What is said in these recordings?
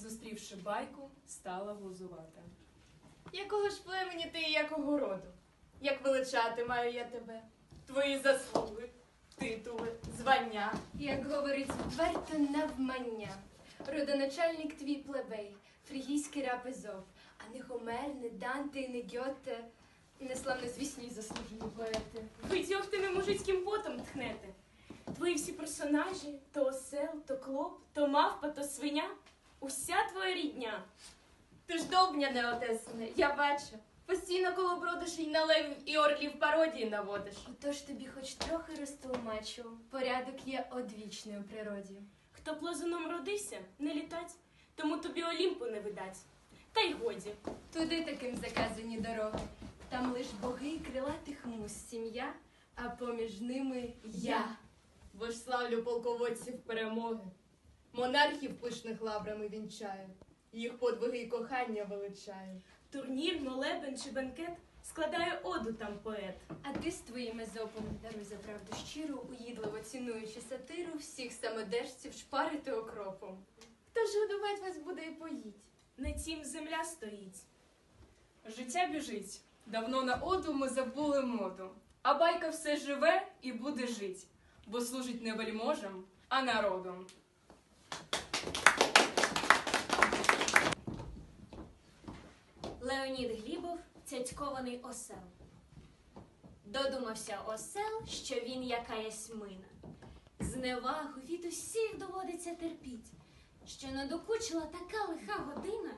зустрівши байку, стала глузувати. Якого ж племені ти і якого роду? Як величати маю я тебе? Твої заслуги, титули, звання. Як говорить відверто навмання. Родоначальник твій плебей, фрігійський раб Езоп, а не Гомер, не Данте, не Гьоте, не славнозвісні й заслужені поети. Ви тьохтими мужицьким потом тхнете. Твої всі персонажі то осел, то клоп, то мавпа, то свиня. Уся твоя рідня. Ти ж довбня не отесане, я бачу. Постійно коло бродиш і на левів і орлів пародії наводиш. Отож тобі хоч трохи розтолмачу, порядок є одвічний у природі. Хто плазуном родився, не літать, тому тобі Олімпу не видать. Та й годі. Туди таким заказані дороги. Там лиш боги і крилатих мус сім'я, а поміж ними я. Бо ж славлю полководців перемоги. Монархів пишних лаврами вінчаю. Їх подвиги і кохання величаю. Турнір, молебен чи бенкет складає оду там поет. А ти з твоїм езопом, даруй за правду щиру, уїдливо цінуючи сатиру, всіх самодержців шпарити окропом. Хто ж годувати вас буде і поїть? Не тім земля стоїть. Життя біжить. Давно на оду ми забули моду. А байка все живе і буде жить, бо служить не вельможам, а народом. Леонід Глібов цяцькований осел. Додумався осел, що він якаясь мина. Зневагу від усіх доводиться терпіть, що надокучила така лиха година,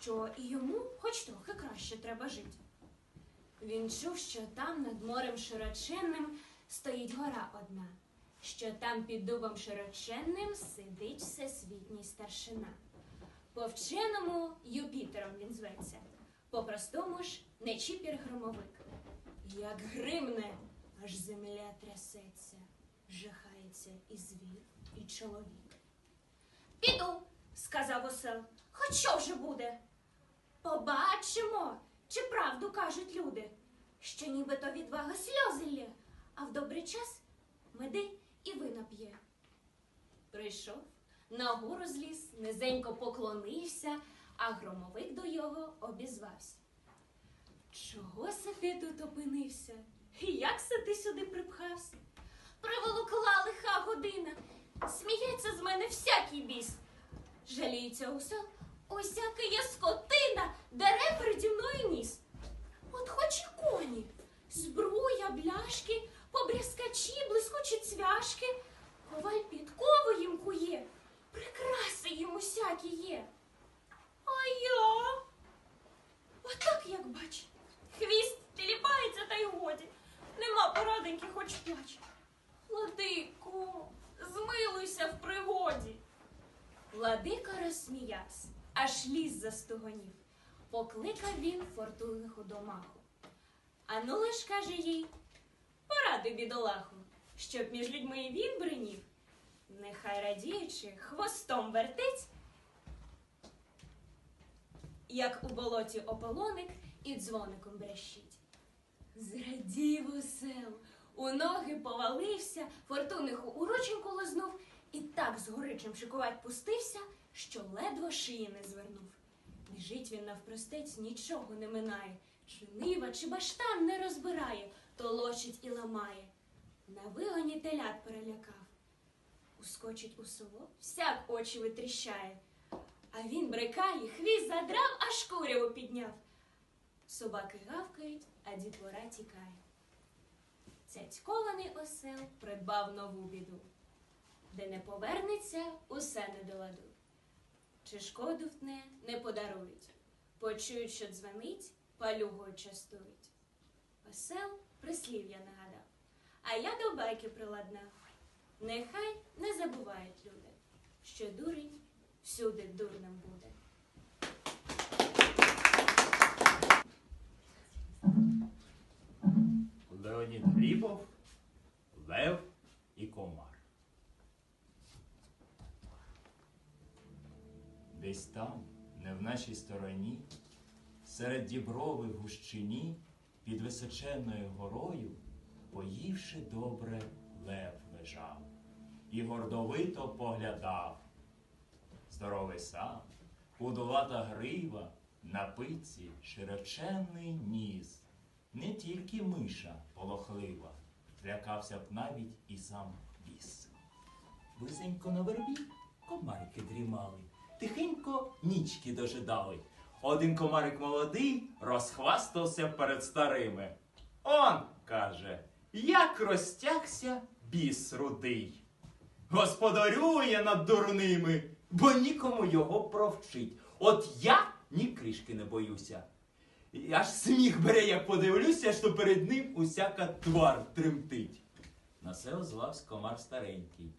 що і йому хоч трохи краще треба жити. Він чув, що там над морем широченним стоїть гора одна, що там під дубом широченним сидить всесвітній старшина. По вченому Юпітером він зветься, по-простому ж нечіпір громовик. Як гримне, аж земля трясеться, жахається і звір, і чоловік. Піду, сказав осел, хоч що вже буде. Побачимо, чи правду кажуть люди, що нібито відвага сльози лє, а в добрий час меди і вина п'є. Прийшов, на гору зліз, низенько поклонився, а громовик до його обізвався. Чого се ти тут опинився? Як се ти сюди припхався? Приволокла лиха година, сміється з мене всякий біс. Жаліється усел, усякий є скотина, дере переді мною ніс. От хоч і коні, збруя, бляшки, побрязкачі, блискучі цвяшки, коваль підкову їм кує, прикраси їм усякі є. А я? Отак, як бач, хвіст тіліпається та й годі. Нема пораденьки, хоч плач. Владико, змилуйся в пригоді. Владика розсміявся, аж ліс застогонів. Покликав він фортуниху до маху. А лиш каже їй, поради бідолаху, щоб між людьми і він бринів. Нехай радіючи, хвостом вертить, як у болоті ополоник і дзвоником брещить. Зрадів усел, у ноги повалився, фортуниху у рученьку лизнув і так з горичем шикувать пустився, що ледве шиї не звернув. Біжить він навпростець, нічого не минає, чи чи баштан не розбирає, толочить і ламає. На вигоні телят перелякав. Ускочить у село, всяк очі витріщає. А він брикає, хвіст задрав, аж куряву підняв. Собаки гавкають, а дітвора тікає. Цяцькований осел придбав нову біду, де не повернеться, усе не до ладу. Чи шкоду втне, не подарують. Почують, що дзвонить, палюгою частують. Осел прислів'я нагадав, а я до байки приладнав. Нехай не забувають люди, що дурень всюди дурним буде. Леонід Глібов, Лев і Комар. Десь там, не в нашій стороні, серед діброви гущині, під височенною горою, поївши добре, лев лежав і гордовито поглядав. Здоровий сам, худовата грива, на пиці широченний ніс. Не тільки миша полохлива, злякався б навіть і сам біс. Близенько на вербі комарики дрімали, тихенько нічки дожидали. Один комарик молодий розхвастався перед старими. Он, каже, як розтягся біс рудий. Господарює над дурними, бо нікому його провчить. От я ні кришки не боюся. Аж сміх бере, як подивлюся, що перед ним усяка твар тремтить. На це озвавсь комар старенький.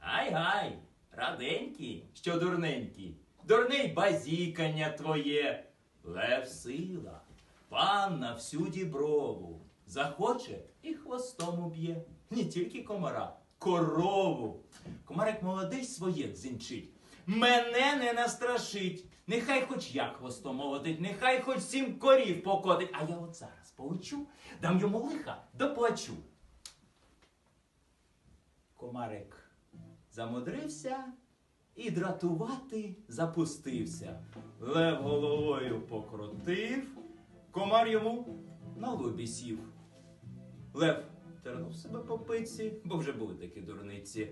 Гай-гай, раденький, що дурненький, дурний базікання твоє. Лев сила, пан на всю діброву. Захоче і хвостом уб'є. Не тільки комара, корову. Комарик молодий своє дзинчить. Мене не настрашить. Нехай хоч я хвостом молодить, нехай хоч сім корів покотить. А я от зараз поучу, дам йому лиха, доплачу. Комарик замудрився і дратувати запустився. Лев головою покрутив, комар йому на лобі сів. Лев тернув себе по пиці, бо вже були такі дурниці.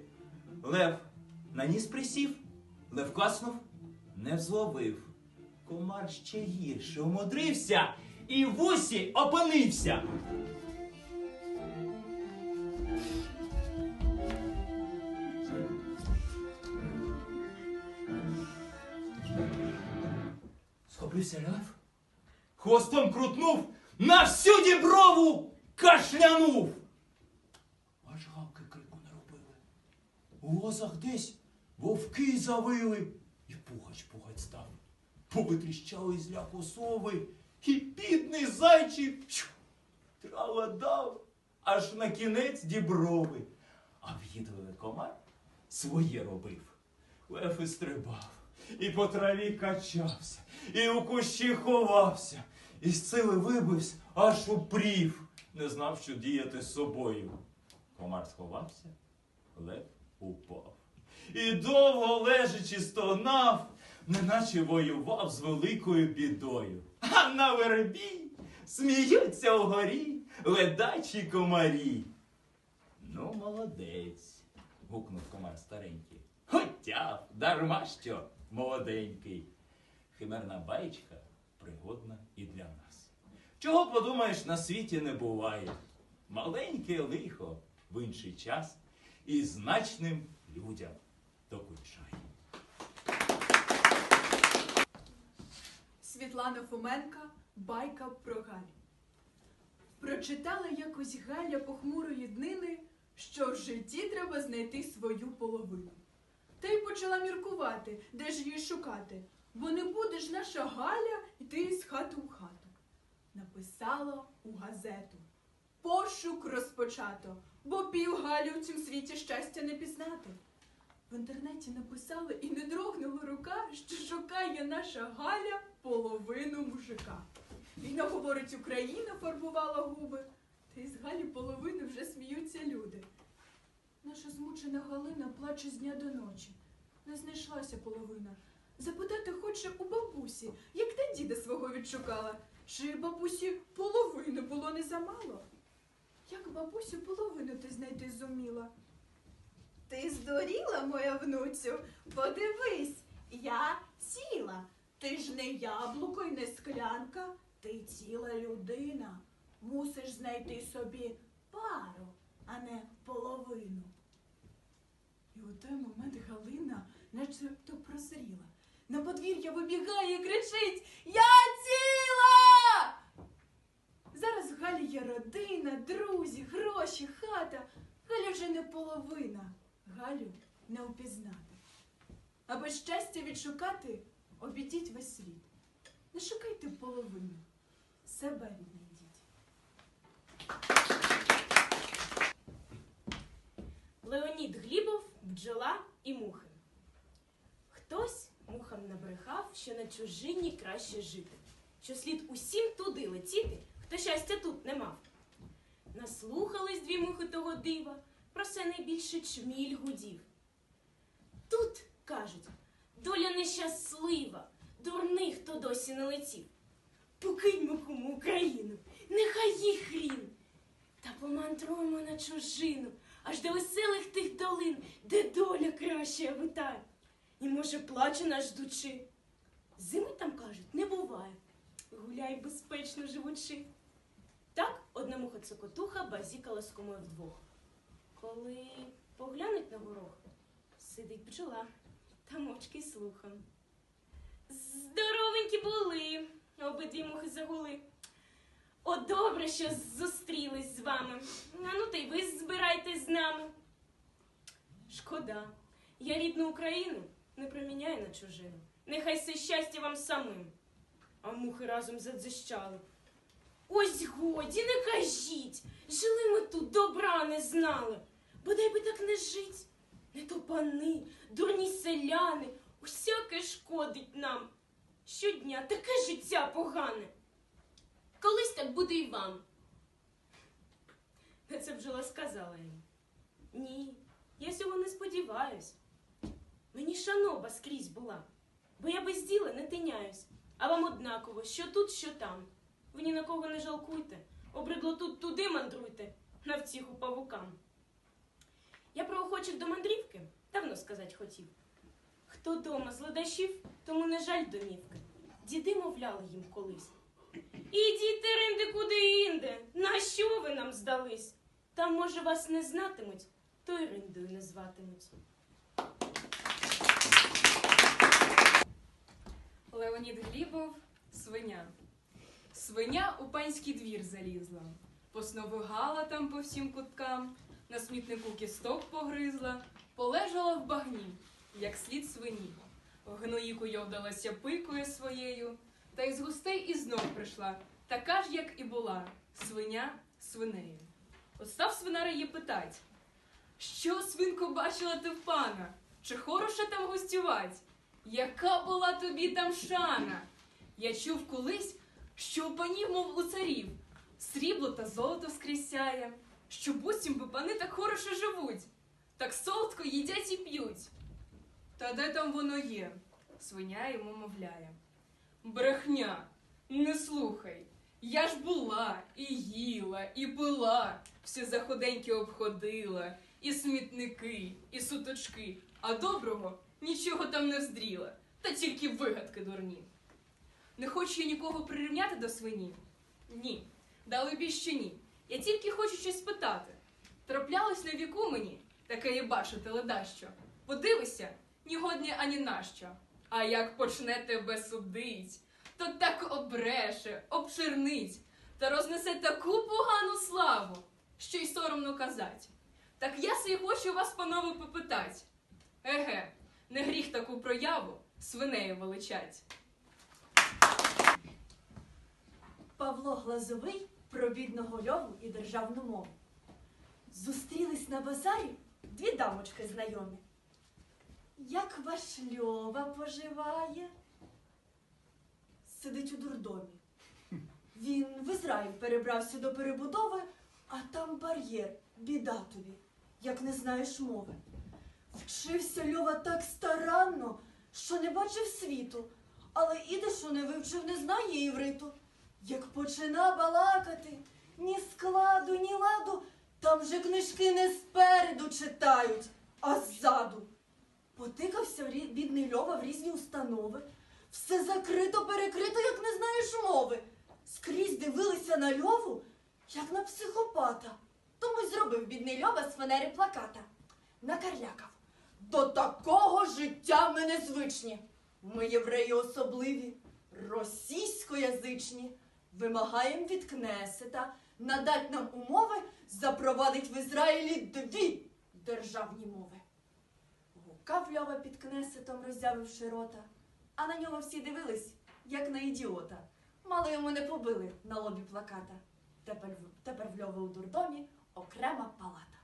Лев на ніс присів, лев каснув, не зловив. Комар ще гірше умудрився і в усі опинився. Схопився лев, хвостом крутнув, на всю діброву кашлянув. Аж гавки крику не робили. У лозах десь вовки завили, і пугач пугать став. Повитріщали з ляку сови, і бідний зайчик трава дав, аж на кінець діброви. А в'їдливий комар своє робив. Лев і стрибав, і по траві качався, і у кущі ховався, і з сили вибився, аж упрів, не знав, що діяти з собою. Комар сховався, лев упав. І довго лежачи стогнав, неначе воював з великою бідою. А на вербі сміються вгорі ледачі комарі. Ну, молодець, гукнув комар старенький. Хотя, дарма що, молоденький. Химерна баєчка пригодна і для нас. Чого подумаєш, на світі не буває. Маленьке лихо в інший час і значним людям докучає. Світлана Фоменка, байка про Галю. Прочитала якось Галя похмурої днини, що в житті треба знайти свою половину. Та й почала міркувати, де ж її шукати, бо не буде ж наша Галя йти з хати у хату. Написала у газету. Пошук розпочато, бо пів Галю в цім світі щастя не пізнати. В інтернеті написали і не дрогнула рука, що шукає наша Галя половину мужика. Війна говорить, Україна фарбувала губи, та із Галі половини вже сміються люди. Наша змучена Галина плаче з дня до ночі. Не знайшлася половина. Запитати хоче у бабусі, як та діда свого відшукала, чи бабусі половини було не замало? Як бабусю половину ти знайти зуміла? Ти здуріла, моя внуцю? Подивись, я ціла. Ти ж не яблуко й не склянка, ти ціла людина. Мусиш знайти собі пару, а не половину. У той момент Галина начебто прозріла. На подвір'я вибігає і кричить Я ціла! Зараз в Галі є родина, друзі, гроші, хата. Галя вже не половина. Галю не впізнати. Аби щастя відшукати, обійдіть весь світ. Не шукайте половину. Себе віднайдіть. Леонід Глібов, бджола і мухи. Хтось мухам набрехав, що на чужині краще жити, що слід усім туди летіти, хто щастя тут не мав. Наслухались дві мухи того дива, про все найбільше чміль гудів. Тут, кажуть, доля нещаслива, Дурний, хто досі не летів. Покиньмо кому Україну, нехай їх хрін. Та помандруємо на чужину, аж до веселих тих долин, де доля краща витає. І може плаче нас ждучи. Зими там кажуть, не буває. Гуляй безпечно живучи. Так одна муха цокотуха базікала з комою вдвох. Коли поглянуть на ворог, сидить бджола та мовчки слуха. Здоровенькі були, обидві мухи загули. О, добре, що зустрілись з вами. Ну та й ви збирайтесь з нами. Шкода, я рідну Україну не проміняю на чужину. Нехай все щастя вам самим. А мухи разом задзищали. Ось годі, не кажіть. Жили ми тут, добра не знали. Бодай би так не жить. Не то пани, дурні селяни, усяке шкодить нам. Щодня таке життя погане. Колись так буде і вам. Це бджола сказала їм. Ні, я цього не сподіваюсь. Мені шаноба скрізь була, бо я без діла не тиняюсь, а вам однаково, що тут, що там. Ви ні на кого не жалкуйте, обридло тут туди мандруйте, на втіху павукам. Я про охочих до мандрівки давно сказать хотів. Хто дома з ледашів, тому не жаль домівки. Діди мовляли їм колись. Ідіть, теринди, куди інде, на що ви нам здались? Там, може, вас не знатимуть, то й риндою не зватимуть. Леонід Глібов свиня. Свиня у панський двір залізла, посновигала там по всім куткам, на смітнику кісток погризла, полежала в багні, як слід свині. В гноїку йовдалася пикою своєю, та із густей і знов прийшла, така ж, як і була, свиня свинею. От став її питать, що, свинко, бачила ти в пана? Чи хороше там гостювать? Яка була тобі там шана? Я чув колись, що у панів, мов у царів, срібло та золото скрізь сяє, що буцім би пани так хороше живуть, так солодко їдять і п'ють. Та де там воно є? Свиня йому мовляє. Брехня, не слухай. Я ж була і їла, і пила, всі заходеньки обходила, і смітники, і суточки, а доброго нічого там не вздріла, та тільки вигадки дурні. Не хочу я нікого прирівняти до свині. Ні, дали ще ні. Я тільки хочу щось спитати. Траплялось на віку мені, таке є бачити ледащо. Подивися, ні годні ані нащо. А як почне тебе судить, то так обреше, обширнить та рознесе таку погану славу, що й соромно казать. Так я сей хочу вас, панове, попитать. Еге, не гріх таку прояву свинею величать. Павло Глазовий про бідного льову і державну мову. Зустрілись на базарі дві дамочки знайомі. Як ваш Льова поживає? Сидить у дурдомі. Він в Ізраїль перебрався до перебудови, а там бар'єр, біда тобі, як не знаєш мови. Вчився Льова так старанно, що не бачив світу, але ідишу не вивчив, не знає івриту. Як почина балакати, ні складу, ні ладу, там же книжки не спереду читають, а ззаду. Потикався бідний Льова в різні установи. Все закрито, перекрито, як не знаєш мови. Скрізь дивилися на Льову, як на психопата. Тому й зробив бідний Льова з фанери плаката. Накарлякав. До такого життя ми не звичні. Ми євреї особливі, російськоязичні. Вимагаєм від Кнесета надать нам умови запровадить в Ізраїлі дві державні мови. Гукав Льова під Кнесетом, роззявивши рота, а на нього всі дивились, як на ідіота. Мало йому не побили на лобі плаката. Тепер, тепер в Льови у дурдомі окрема палата.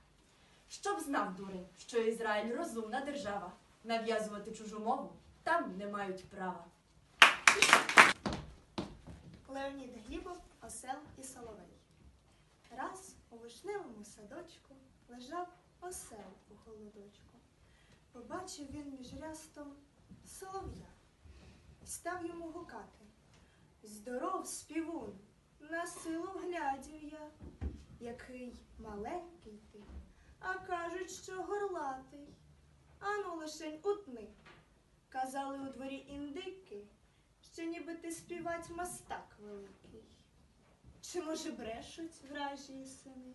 Щоб знав дурень, що Ізраїль розумна держава, нав'язувати чужу мову там не мають права. Леонід Глібов, осел і соловей. Раз у вишневому садочку лежав осел у холодочку. Побачив він між рястом солов'я. і став йому гукати. Здоров, співун, на силу глядів я, який маленький ти, а кажуть, що горлатий. Ану лишень утни. Казали у дворі індики, що ніби ти співать мастак великий. Чи може брешуть вражі сини?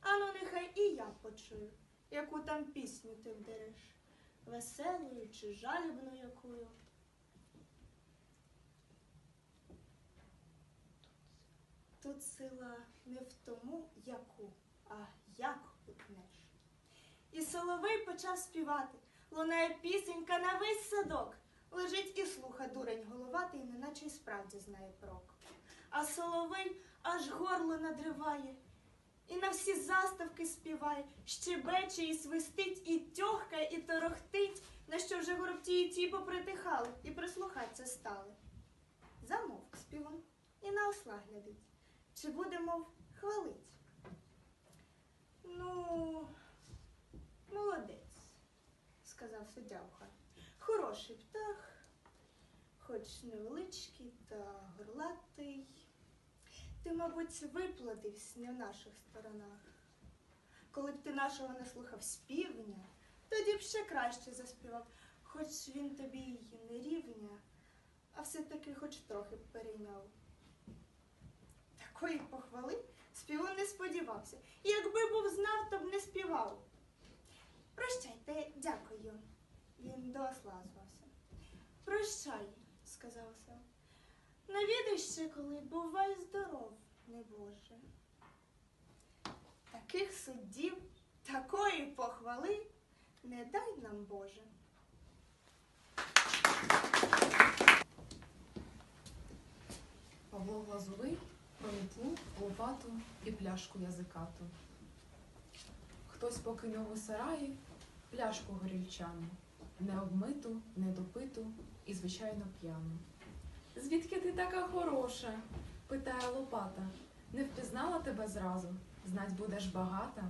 Ану, нехай і я почую, яку там пісню ти вдереш, веселою чи жалібну якою. Тут сила не в тому, яку, а як утнеш. І соловей почав співати. Лунає пісенька на весь садок. Лежить і слуха дурень головатий, неначе й справді знає прок. А соловей аж горло надриває, і на всі заставки співає, щебече і свистить, і тьохкає, і торохтить, на що вже горобці і ті попритихали, і прислухаться стали. Замовк співун і на осла глядить, чи буде, мов, хвалить. Ну, молодець, сказав суддя в. Хороший птах, хоч невеличкий та горлатий. Ти, мабуть, виплодився не в наших сторонах. Коли б ти нашого не слухав співня, тоді б ще краще заспівав, хоч він тобі й не рівня, а все-таки хоч трохи перейняв. Такої похвали співун не сподівався. І якби був знав, то б не співав. Прощайте, дякую. Він до осла. Прощай, сказав осел. Навідай ще коли, бувай здоров, небоже. Таких суддів, такої похвали не дай нам Боже. Павло Глазовий про мітлу, лопату і пляшку язикату. Хтось покинув у сараї пляшку горільчану, не обмиту, не допиту і, звичайно, п'яну. Звідки ти така хороша? питає Лопата. Не впізнала тебе зразу, знать будеш багата.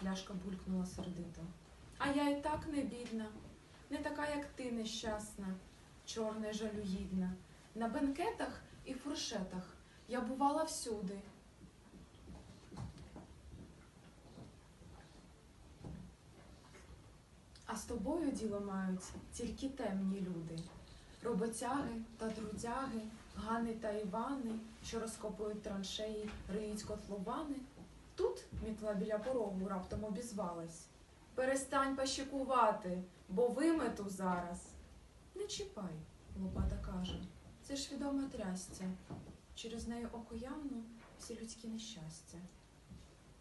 Пляшка булькнула сердито. А я і так не бідна, не така, як ти, нещасна, чорна й жалюгідна. На бенкетах і фуршетах я бувала всюди. А з тобою діло мають тільки темні люди. Роботяги та трудяги, Гани та Івани, що розкопують траншеї, риють котловани. Тут мітла біля порогу раптом обізвалась. Перестань пащикувати, бо вимету зараз. Не чіпай, Лопата каже. Це ж відоме трястя. Через неї окоянно всі людські нещастя.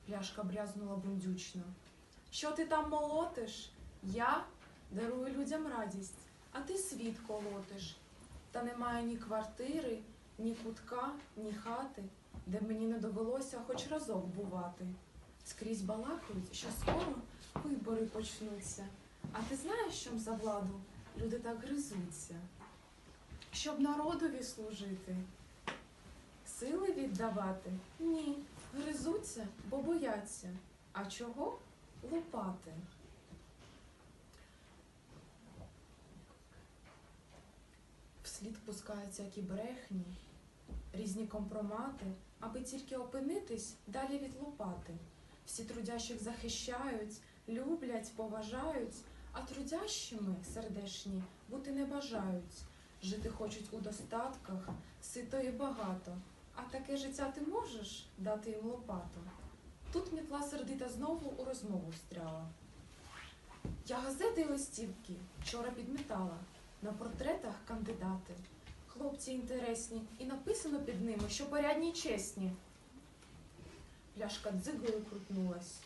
Пляшка брязнула бундючно. Що ти там молотиш? Я дарую людям радість, а ти світ колотиш. Та немає ні квартири, ні кутка, ні хати, де мені не довелося хоч разок бувати. Скрізь балакають, що скоро вибори почнуться. А ти знаєш, чом за владу люди так гризуться? Щоб народові служити. Сили віддавати? Ні. Гризуться, бо бояться. А чого? Лопати. Вслід пускаються які брехні, різні компромати, аби тільки опинитись далі від лопати. Всі трудящих захищають, люблять, поважають, а трудящими сердешні бути не бажають. Жити хочуть у достатках, сито і багато. А таке життя ти можеш дати їм лопату. Тут мітла сердита знову у розмову встряла. Я газети й листівки вчора підмітала. На портретах кандидати. Хлопці інтересні, і написано під ними, що порядні чесні. Пляшка дзиглою крутнулась.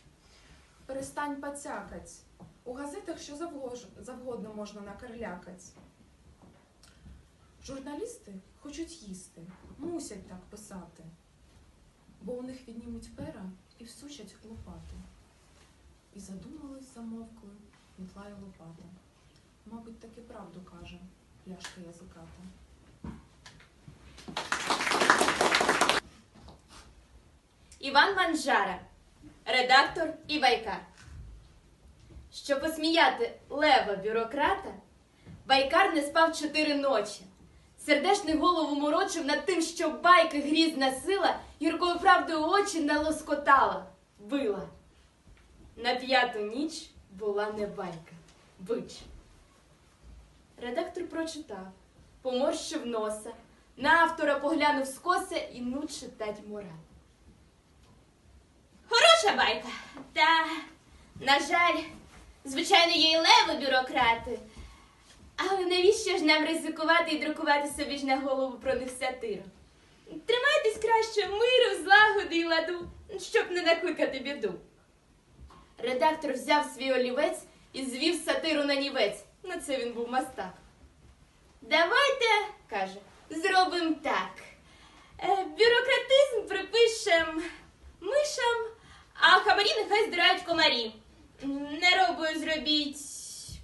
Перестань пацякать. У газетах що завгодно можна накарлякать. Журналісти хочуть їсти, мусять так писати, бо у них віднімуть пера і всучать лопати. І задумались, замовкли, мітла й лопата. Мабуть, таки правду каже пляшка язиката. Іван Манжара, редактор і вайкар. Щоб посміяти лева бюрократа, Байкар не спав чотири ночі. Сердешний голову морочив над тим, що байки грізна сила гіркою правдою очі не лоскотала, била. На п'яту ніч була не байка, бич. Редактор прочитав, поморщив носа, на автора поглянув скоса і ну читать мораль. Хороша байка. Та, на жаль, звичайно, є й леви бюрократи. Але навіщо ж нам ризикувати і друкувати собі ж на голову про них сатиру? Тримайтесь краще миру, злагоди і ладу, щоб не накликати біду. Редактор взяв свій олівець і звів сатиру на нівець. На це він був мастак. Давайте, каже, зробимо так. Е, бюрократизм припишем мишам, а хабарі нехай здирають комарі. М, Неробою зробіть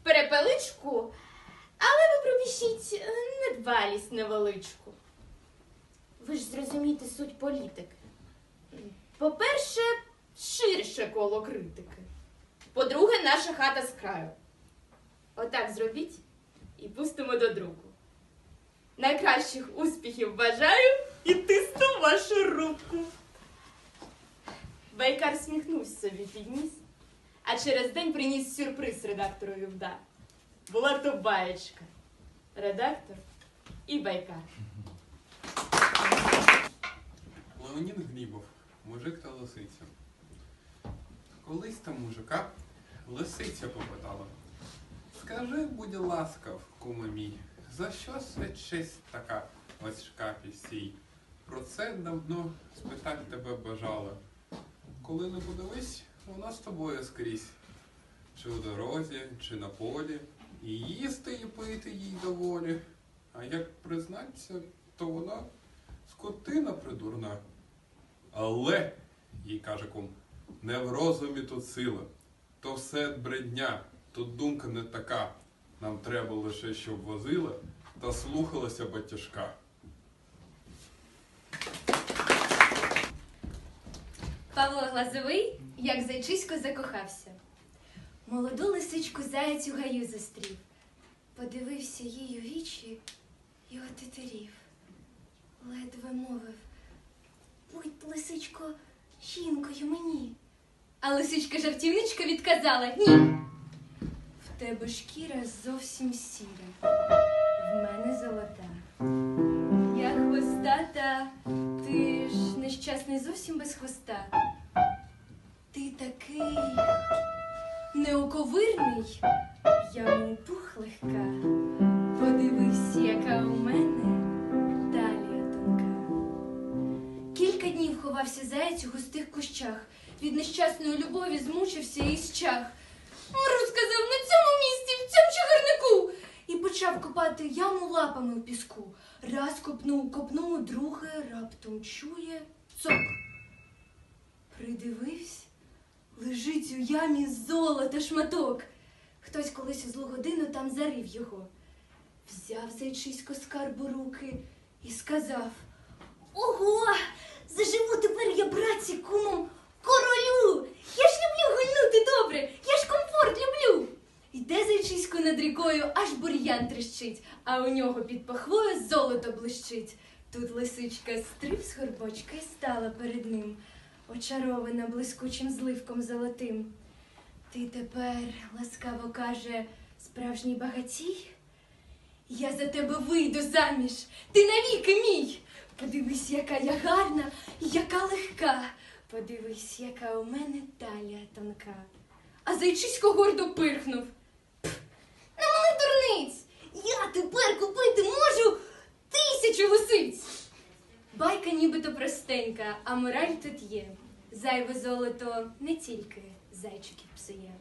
перепеличку, але ви пропишіть недбалість невеличку. Ви ж зрозумієте суть політики. По-перше, ширше коло критики. По-друге, наша хата з краю. Отак зробіть і пустимо до друку. Найкращих успіхів бажаю і тисну вашу руку. Байкар сміхнувся собі підніс, а через день приніс сюрприз редакторові в. Була то баєчка. Редактор і байкар. Леонід Глібов, мужик та лисиця. Колись там мужика лисиця попитала. Скажи, будь ласкав, куме мій, за що свечесть така важка пісій? Про це давно спитать тебе бажала. Коли не подивись, вона з тобою скрізь. Чи у дорозі, чи на полі, і їсти і пити їй доволі. А як признаться, то вона скотина придурна. Але, їй каже кум, не в розумі тут сила, то все бредня, тут думка не така. Нам треба лише, щоб возила та слухалася батяжка. Павло Глазовий, як зайчисько закохався. Молоду лисичку заяць гаю зустрів. Подивився їй у вічі і отетерів. Ледве мовив. Будь, лисичко, жінкою мені. А лисичка жартівничка відказала ні. Тебе шкіра зовсім сіра, в мене золота. Я хвостата, ти ж нещасний зовсім без хвоста. Ти такий неоковирний, я мов пух легка. Подивись, яка у мене талія тонка. Кілька днів ховався заєць у густих кущах. Від нещасної любові змучився і зчах. Мру сказав на цьому місці, в цьому чагарнику. І почав копати яму лапами в піску. Раз копнув, копнув, друге раптом чує цок. Придивився, лежить у ямі золота шматок. Хтось колись у злу годину там зарив його. Взяв зайчисько скарбу руки і сказав: Ого! Заживу тепер я братці кумом королю! Я ж люблю гульнути добре, я ж комфорт люблю. Йде зайчисько над рікою, аж бур'ян тріщить, а у нього під пахвою золото блищить. Тут лисичка стриб з горбочка і стала перед ним, очарована блискучим зливком золотим. Ти тепер, ласкаво каже, справжній багатій? Я за тебе вийду заміж, ти навіки мій. Подивись, яка я гарна яка легка. Подивись, яка у мене талія тонка. А зайчисько гордо пирхнув. «Пф, дурниць! Я тепер купити можу тисячу лисиць. Байка нібито простенька, а мораль тут є. Зайве золото не тільки зайчиків псує.